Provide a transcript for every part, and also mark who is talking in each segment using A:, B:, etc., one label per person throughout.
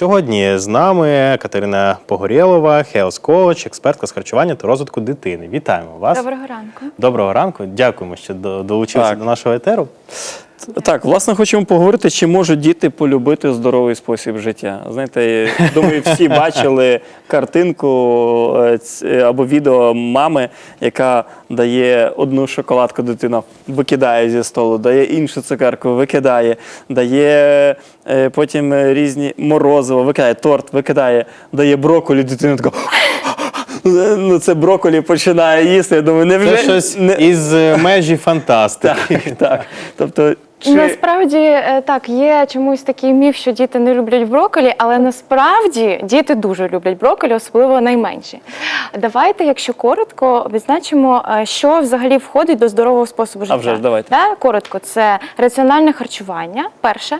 A: Сьогодні з нами Катерина Погорєлова, Coach, експертка з харчування та розвитку дитини. Вітаємо вас.
B: Доброго ранку.
A: Доброго ранку. Дякуємо, що до- долучилися
C: Так.
A: до нашого етеру.
C: Так, власне, хочемо поговорити, чи можуть діти полюбити здоровий спосіб життя. Знаєте, думаю, всі бачили картинку е, або відео мами, яка дає одну шоколадку дитина викидає зі столу, дає іншу цукерку, викидає, дає е, потім е, різні морозиво, викидає торт, викидає, дає брокколі, дитина така. Ну, це брокколі починає їсти. Я думаю, невже
A: Це щось
C: не...
A: із е, межі фантастики.
C: так, так. Тобто, чи...
B: Насправді е, так, є чомусь такий міф, що діти не люблять брокколі, але насправді діти дуже люблять брокколі, особливо найменші. Давайте, якщо коротко, відзначимо, е, що взагалі входить до здорового способу життя.
C: вже ж, давайте.
B: Да, коротко, це раціональне харчування. Перше,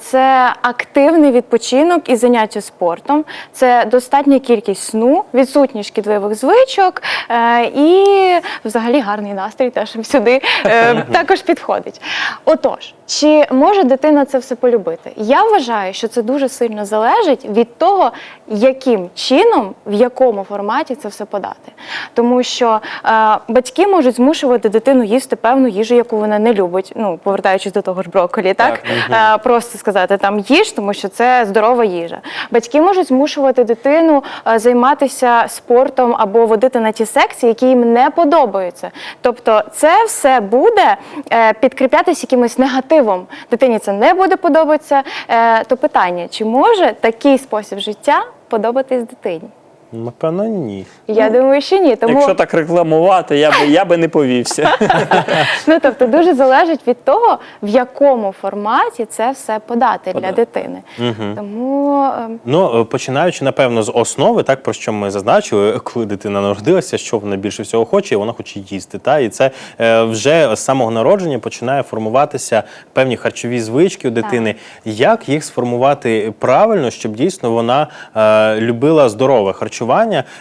B: це активний відпочинок і заняття спортом, це достатня кількість сну, відсутність шкідливих звичок е, і взагалі гарний настрій теж сюди також підходить. Отож, чи може дитина це все полюбити? Я вважаю, що це дуже сильно залежить від того, яким чином, в якому форматі це все подати. Тому що е, батьки можуть змушувати дитину їсти певну їжу, яку вона не любить. Ну, повертаючись до того ж брокколі, так? Е, просто сказати там їж, тому що це здорова їжа. Батьки можуть змушувати дитину е, займатися спортом або водити на ті секції, які їм не подобаються. Тобто, це все буде е, підкріплятися якимось негативом. Дитині це не буде подобатися. Е, то питання, чи може такий спосіб життя подобатись дитині?
A: Напевно, ні.
B: Я думаю, що ні. Тому
C: Якщо так рекламувати, я би, я би не повівся.
B: ну тобто дуже залежить від того, в якому форматі це все подати для дитини. Тому е,
A: Ну, е, починаючи, напевно, з основи, так про що ми зазначили, коли дитина народилася, що вона більше всього хоче, і вона хоче їсти. Та? І це е, вже з самого народження починає формуватися певні харчові звички у дитини. Як їх сформувати правильно, щоб дійсно вона е, любила здорове харчування?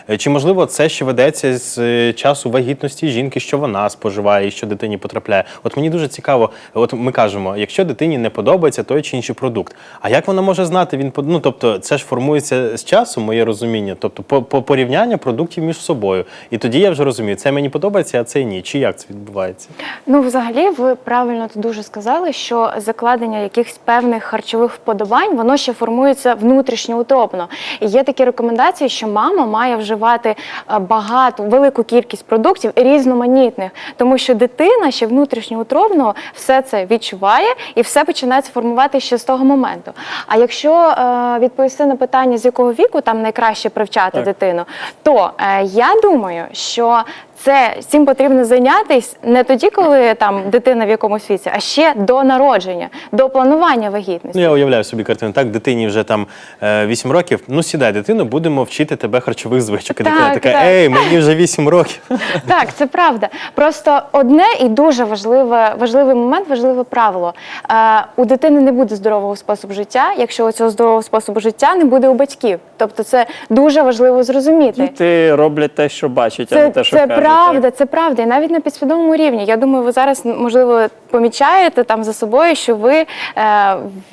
A: Е, Чи можливо це ще ведеться з е, часу вагітності жінки, що вона споживає і що дитині потрапляє? От мені дуже цікаво, от ми кажемо, якщо дитині не подобається той чи інший продукт, а як вона може знати він ну, тобто це ж формується з часу, моє розуміння, тобто по, по порівняння продуктів між собою. І тоді я вже розумію, це мені подобається, а це ні. Чи як це відбувається?
B: Ну, взагалі, ви правильно дуже сказали, що закладення якихось певних харчових вподобань воно ще формується внутрішньоутробно. І є такі рекомендації, що мама має вживати багато велику кількість продуктів різноманітних, тому що дитина ще внутрішньоутробно все це відчуває і все починається формувати ще з того моменту. А якщо е, відповісти на питання, з якого віку там найкраще привчати
C: Так.
B: дитину, то е, я думаю, що це цим потрібно зайнятися не тоді, коли там дитина в якомусь віці, а ще до народження, до планування вагітності.
A: Ну я уявляю собі картину. Так, дитині вже там е, 8 років. Ну сідай, дитину, будемо вчити тебе харчових звичок. І дитина така,
B: так.
A: ей, мені вже 8 років.
B: Так, це правда. Просто одне і дуже важливе, важливий момент, важливе правило. Е, у дитини не буде здорового способу життя, якщо цього здорового способу життя не буде у батьків. Тобто це дуже важливо зрозуміти.
C: Діти роблять те, що бачать, а не те, що
B: це
C: кажуть.
B: Правда, це правда. І навіть на підсвідомому рівні. Я думаю, ви зараз можливо помічаєте там за собою, що ви е,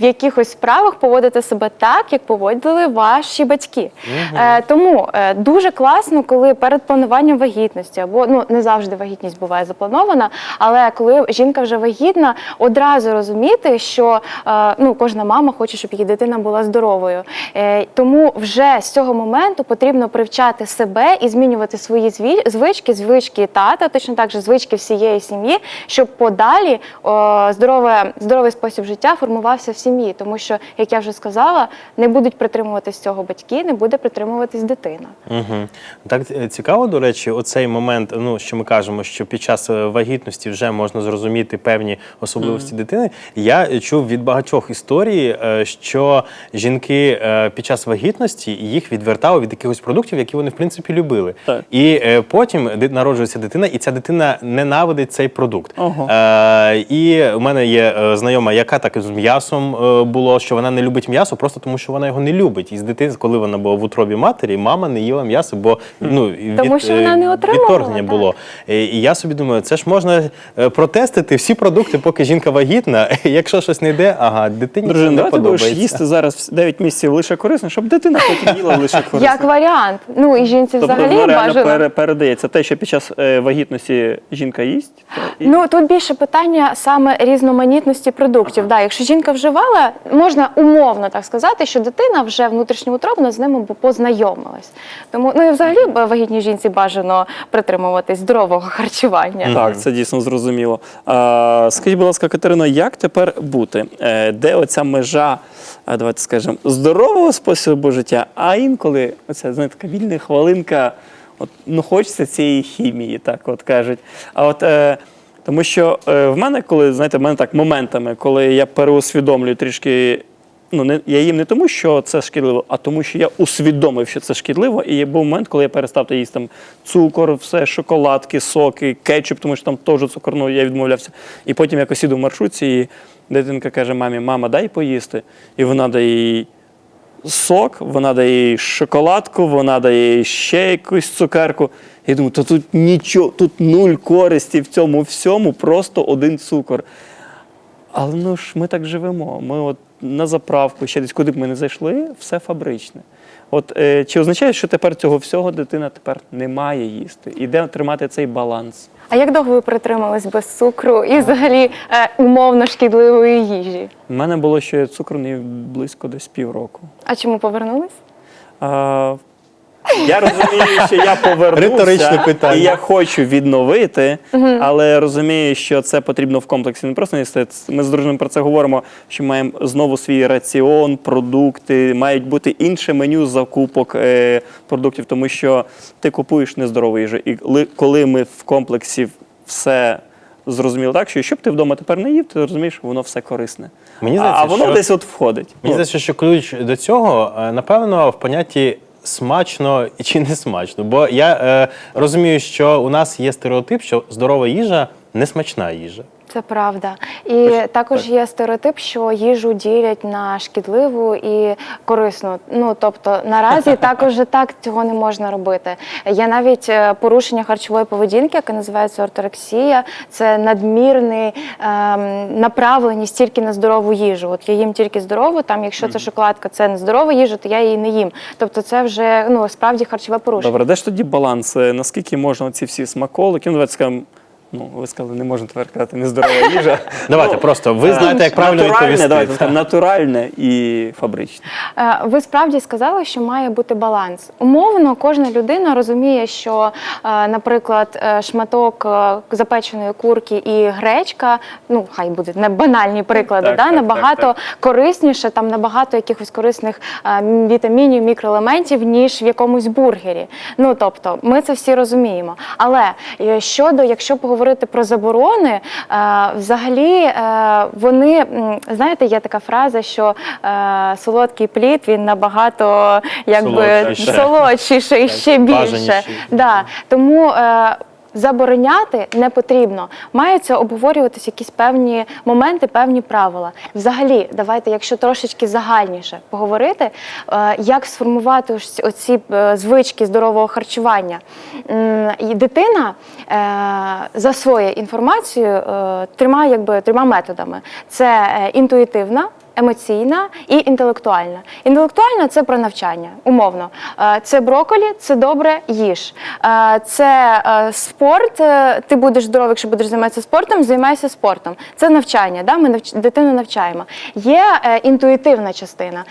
B: в якихось справах поводите себе так, як поводили ваші батьки. Е, тому е, дуже класно, коли перед плануванням вагітності, або ну не завжди вагітність буває запланована, але коли жінка вже вагітна, одразу розуміти, що е, ну кожна мама хоче, щоб її дитина була здоровою. Е, тому вже з цього моменту потрібно привчати себе і змінювати свої зві- звички, звички тата, точно так же звички всієї сім'ї, щоб подалі о, здорове, здоровий спосіб життя формувався в сім'ї. Тому що, як я вже сказала, не будуть притримуватись цього батьки, не буде притримуватись дитина.
A: Угу. Так е, цікаво, до речі, оцей момент, ну що ми кажемо, що під час е, вагітності вже можна зрозуміти певні особливості дитини. Я е, чув від багатьох історій, що жінки під час вагітності їх відвертали від якихось продуктів, які вони в принципі любили.
C: Так.
A: І потім ди- народжується дитина, і ця дитина ненавидить цей продукт.
C: Ого.
A: Е, і в мене є е, знайома, яка так і з м'ясом е, було, що вона не любить м'ясо, просто тому що вона його не любить. І з дитинства, коли вона була в утробі матері, мама не їла м'ясо, бо ну від,
B: Тому що вона
A: е,
B: не
A: відторгнення
B: так.
A: було. І я собі думаю, це ж можна протестити всі продукти, поки жінка вагітна. Якщо щось не йде, ага, дитині
C: Дружина,
A: не
C: ти будеш
A: подобається.
C: їсти зараз 9 місяців лише корисне, щоб дитина потім їла лише корисне.
B: Як варіант. Ну і жінці
C: Тобто
B: взагалі бажано.
C: передається те, що під час е, вагітності жінка їсть. то і-
B: Ну тут більше питання саме різноманітності продуктів. Да, якщо жінка вживала, можна умовно так сказати, що дитина вже внутрішньоутробно з ними познайомилась. Тому ну і взагалі вагітній жінці бажано притримуватись здорового харчування.
C: Так, це дійсно зрозуміло. А, скажіть, будь ласка, Катерино, як тепер бути? Е, Де оця межа, а, давайте скажемо, здорового способу життя, а інколи оця знаєте, така вільна хвилинка, от, ну хочеться цієї хімії, так от кажуть. А от е, тому що е, в мене, коли знаєте, в мене так моментами, коли я переусвідомлюю трішки. Ну, не, я їм не тому, що це шкідливо, а тому, що я усвідомив, що це шкідливо. І був момент, коли я перестав їсти там цукор, все, шоколадки, соки, кетчуп, тому що там теж цукор, ну я відмовлявся. І потім якось іду в маршрутці, і дитинка каже: мамі, мама, дай поїсти. І вона дає їй сок, вона дає їй шоколадку, вона дає їй ще якусь цукерку. Я думаю, то тут нічого, тут нуль користі в цьому всьому, просто один цукор. Але ну ж ми так живемо. Ми от на заправку, ще десь куди б ми не зайшли, все фабричне. От е, чи означає, що тепер цього всього дитина тепер не має їсти? І де тримати цей баланс?
B: А як довго ви притримались без цукру і взагалі е, умовно шкідливої їжі?
C: У мене було ще цукру не близько десь півроку.
B: А чому повернулись?
C: А, я розумію, що я повернувся,
A: Риторичне питання.
C: і я хочу відновити, але розумію, що це потрібно в комплексі. Не просто їсти. Ми з дружиною про це говоримо, що маємо знову свій раціон, продукти, мають бути інше меню закупок е, продуктів, тому що ти купуєш нездорову їжу. І ли- коли ми в комплексі все зрозуміли так, що щоб ти вдома тепер не їв, ти розумієш, воно все корисне.
A: Мені
C: а,
A: здається,
C: а воно
A: що-
C: десь от входить.
A: Мені
C: Ну,
A: здається, що ключ до цього, е, напевно, в понятті смачно чи не смачно. Бо я е, розумію, що у нас є стереотип, що здорова їжа не смачна їжа.
B: Це правда. І також є стереотип, що їжу ділять на шкідливу і корисну. Ну тобто наразі також так цього не можна робити. Є навіть е, порушення харчової поведінки, яке називається орторексія. Це надмірний ем, направленість тільки на здорову їжу. От я їм тільки здорову. Там, якщо це шоколадка, це не здорова їжа, то я її не їм. Тобто, це вже ну справді харчове порушення.
C: Добре, де ж тоді баланс? Е, Наскільки можна ці всі смаколики? Ну, давайте скажемо, ну, ви сказали, не можна тепер казати нездорова їжа.
A: Давайте
C: Ну,
A: просто, ви
C: е,
A: знаєте, як правильно
C: натуральне,
A: відповісти.
C: Давайте натуральне і фабричне.
B: Е, Ви справді сказали, що має бути баланс. Умовно, кожна людина розуміє, що, е, наприклад, е, шматок е, запеченої курки і гречка, ну хай будуть не банальні приклади,
C: Так,
B: да,
C: так,
B: набагато
C: так,
B: корисніше, там набагато якихось корисних е, вітамінів, мікроелементів, ніж в якомусь бургері. Ну тобто, ми це всі розуміємо. Але е, щодо, якщо поговорити про заборони, е, взагалі е, вони знаєте, є така фраза, що е, солодкий плід він набагато якби і ще більше. Да. Тому забороняти не потрібно. Маються обговорюватися якісь певні моменти, певні правила. Взагалі, давайте, якщо трошечки загальніше поговорити, е, як сформувати оці е, звички здорового харчування. І дитина е, засвоює інформацію е, трьома, якби, трьома методами: це інтуїтивна. Емоційна і інтелектуальна. Інтелектуальна це про навчання, умовно. Е, Це броколі, це добре, їж. Е, Це е, спорт. Ти будеш здоровий, якщо будеш займатися спортом, займайся спортом. Це навчання. Да? Ми навч... дитину навчаємо. Є інтуїтивна частина,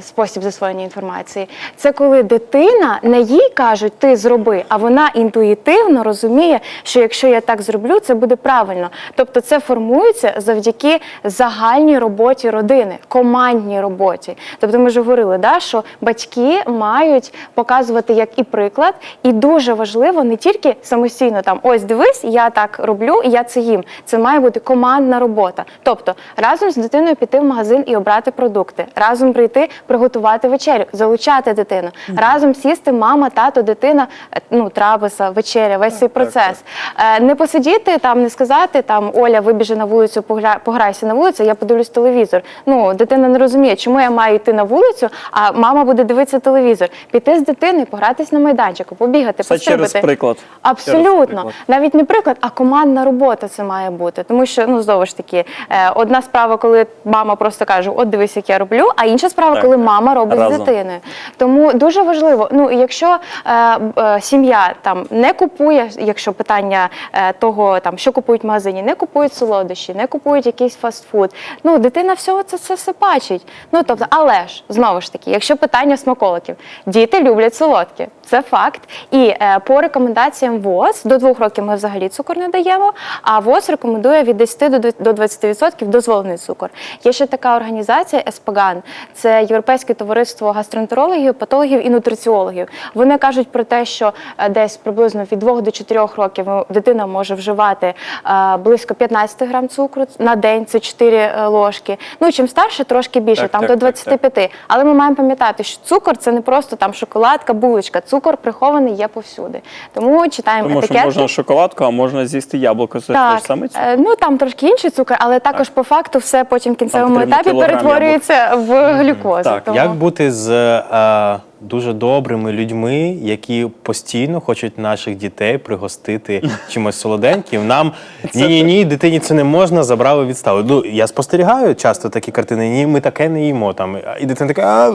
B: спосіб засвоєння інформації. Це коли дитина не їй кажуть, ти зроби, а вона інтуїтивно розуміє, що якщо я так зроблю, це буде правильно. Тобто це формується завдяки загальній роботі родини, командній роботі. Тобто ми ж говорили, да, що батьки мають показувати як і приклад, і дуже важливо не тільки самостійно там ось дивись, я так роблю, і я це їм. Це має бути командна робота. Тобто разом з дитиною піти в магазин і обрати продукти, разом прийти приготувати вечерю, залучати дитину, разом сісти, мама, тато, дитина, е, ну трапеза, вечеря, весь цей процес. Е, Не посидіти там, не сказати там Оля, вибіжи на вулицю, пограйся на вулицю, я подивлюсь телевізор. Ну, дитина не розуміє, чому я маю йти на вулицю, а мама буде дивитися телевізор. Піти з дитиною, погратись на майданчику, побігати,
C: Все через
B: пострибати.
C: приклад. Через
B: Абсолютно.
C: приклад.
B: Навіть не приклад, а командна робота це має бути. Тому що, ну знову ж таки, е, одна справа, коли мама просто каже, от дивись, як я роблю, а інша справа,
C: Так,
B: коли
C: так.
B: мама робить з
C: Разом.
B: дитиною. Тому дуже важливо. Ну, і якщо е, е, сім'я там не купує, якщо питання е, того, там що купують в магазині, не купують солодощі, не купують якийсь фастфуд. Ну, дитина всього це, все бачить. Ну тобто, але ж знову ж таки, якщо питання смаколиків, діти люблять солодкі, це факт. І е, по рекомендаціям ВОЗ до двох років ми взагалі цукор не даємо. А ВОЗ рекомендує від 10 до дв- до 20% дозволений цукор. Є ще така організація ЕСПГАН, це Європейське товариство гастроентерологів, патологів і нутриціологів. Вони кажуть про те, що е, десь приблизно від 2 до 4 років е, дитина може вживати е, близько 15 грам цукру на день, це 4 е, ложки. Ну чим старше, трошки більше,
C: Так,
B: там
C: так,
B: до
C: так,
B: так. Але ми маємо пам'ятати, що цукор це не просто там шоколадка, булочка. Цукор прихований є повсюди. Тому читаємо
C: Тому що можна шоколадку, а можна з'їсти яблуко. Це
B: Так,
C: теж саме цукор.
B: е, ну там трошки інший цукор, але також по факту все потім в кінцевому етапі
C: перетворюється
B: перетворюється в глюкозу.
C: Так,
B: Тому-
A: Як бути з е, дуже добрими людьми, які постійно хочуть наших дітей пригостити чимось солоденьким? Нам ні, ні, ні, дитині це не можна, забрали відставили. Ну я спостерігаю часто такі картини. Ні, ми таке не їмо. Там і дитина така, а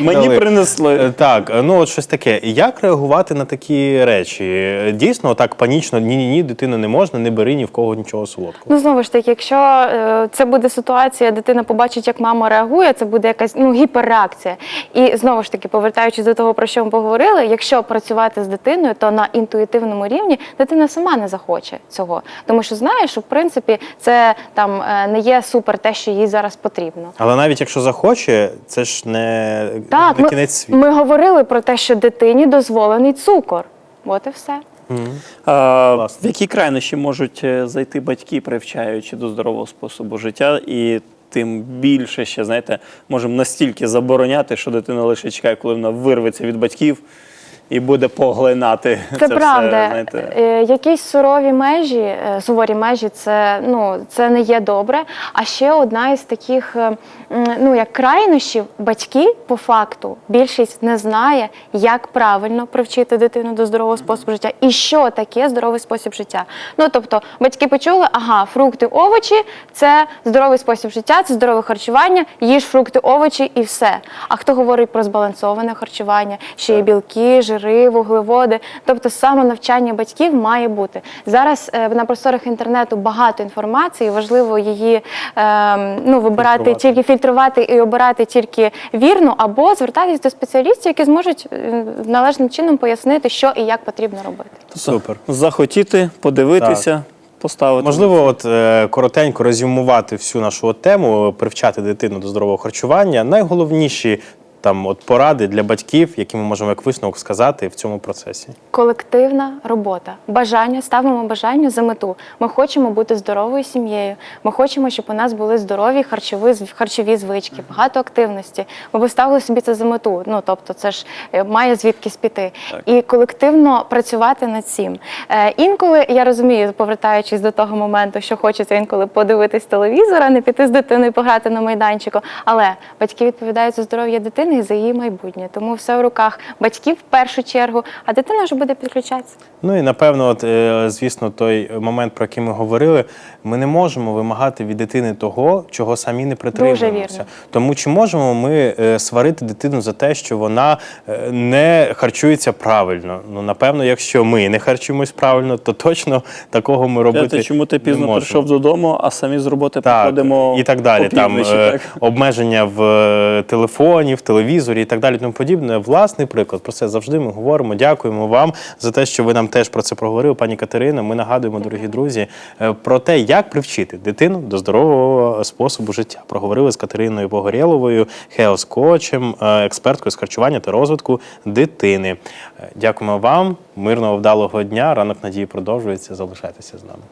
C: Мені
A: дали».
C: принесли.
A: Е, Так, ну от щось таке. Як реагувати на такі речі? Дійсно, так панічно, ні, ні, ні, дитину не можна, не бери ні в кого нічого солодкого.
B: Ну знову ж таки, якщо е, це буде ситуація, дитина побачить, як мама реагує, це буде якась ну гіперреакція. І знову ж таки, повертаючись до того, про що ми поговорили, якщо працювати з дитиною, то на інтуїтивному рівні дитина сама не захоче цього, тому що знає, що в принципі це там е, не є супер те, що їй зараз потрібно.
A: Але навіть якщо захоче, це ж не,
B: Так,
A: не
B: ми,
A: кінець світу.
B: ми говорили про те, що дитині дозволений цукор. От і все.
C: А,
A: Класно.
C: в які крайнощі можуть е, зайти батьки, привчаючи до здорового способу життя, і тим більше ще, знаєте, можемо настільки забороняти, що дитина лише чекає, коли вона вирветься від батьків і буде поглинати.
B: Це,
C: все,
B: правда.
C: знаєте.
B: Е, Якісь сурові межі, е, суворі межі, це ну це не є добре. А ще одна із таких, е, ну як крайнощів, батьки по факту більшість не знає, як правильно привчити дитину до здорового способу життя і що таке здоровий спосіб життя. Ну тобто, батьки почули, ага, фрукти, овочі це здоровий спосіб життя, це здорове харчування, їж фрукти, овочі і все. А хто говорить про збалансоване харчування, ще є білки, жири, вуглеводи. Тобто саме навчання батьків має бути. Зараз е, на просторах інтернету багато інформації, важливо її е, ну, вибирати
A: Фільтрувати.
B: тільки фільтрувати і обирати тільки вірно, або звертатись до спеціалістів, які зможуть е, належним чином пояснити, що і як потрібно робити.
A: Супер.
C: Захотіти, подивитися, поставити.
A: Можливо, от е, коротенько резюмувати всю нашу от тему, привчати дитину до здорового харчування. Найголовніші там от поради для батьків, які ми можемо як висновок сказати в цьому процесі.
B: Колективна робота, бажання, ставимо бажання за мету. Ми хочемо бути здоровою сім'єю. Ми хочемо, щоб у нас були здорові харчові, харчові звички, багато активності. Ми поставили собі це за мету. Ну тобто, це ж е, має звідкись піти. І колективно працювати над цим. Е, інколи я розумію, повертаючись до того моменту, що хочеться інколи подивитись телевізор, а не піти з дитиною пограти на майданчику. Але батьки відповідають за здоров'я дитини і за її майбутнє. Тому все в руках батьків в першу чергу, а дитина вже буде підключатися.
A: Ну і напевно, от е, звісно, той момент, про який ми говорили, ми не можемо вимагати від дитини того, чого самі не притримуємося.
B: вірно.
A: Тому чи можемо ми е, сварити дитину за те, що вона е, не харчується правильно? Ну напевно, якщо ми не харчуємось правильно, то точно такого ми робити
C: Знаєте, чому ти пізно
A: можемо.
C: прийшов додому, а самі з роботи
A: Так,
C: приходимо
A: і так далі. Там
C: так?
A: обмеження в телефоні, в телевізорі. Телевізорі і так далі. Тому подібне. Власний приклад про це завжди ми говоримо. Дякуємо вам за те, що ви нам теж про це проговорили, пані Катерина. Ми нагадуємо, дорогі друзі, е, про те, як привчити дитину до здорового способу життя. Проговорили з Катериною Погорєловою, хеос-коучем, е, експерткою з харчування та розвитку дитини. Е, Дякуємо вам, мирного вдалого дня. Ранок надії продовжується. Залишайтеся з нами.